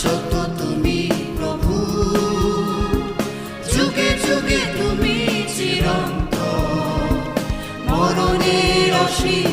শাশ্বত তুমি প্রভু। যুগে যুগে তুমি চিরন্ত মরণের অসীম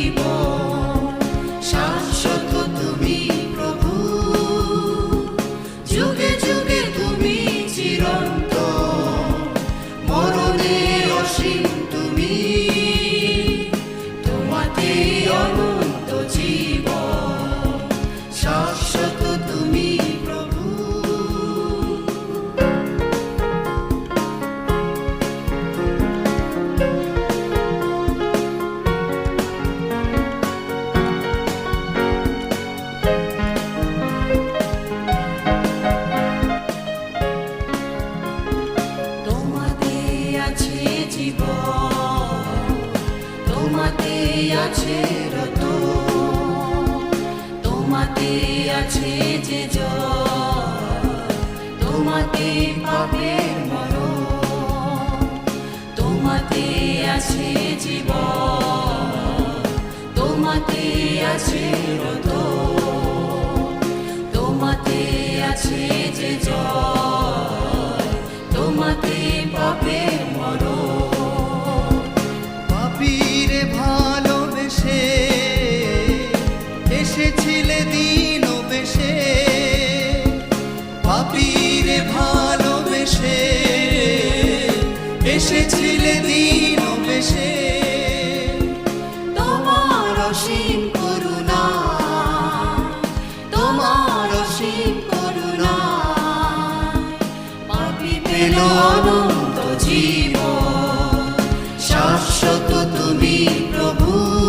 তোমাতে আছে রত, তোমাতে আছে যে তোমাতে পাপের মরণ, তোমাতে আছে জীবন, তোমাতে আছে রত, তোমাতে আছে যে এসেছিলে দিন বেশে পাপীরে ভালোবেসে এসেছিলে দিন বেশে তোমার অসীম তোমার অনন্ত জীবন। শাশ্বত তুমি প্রভু।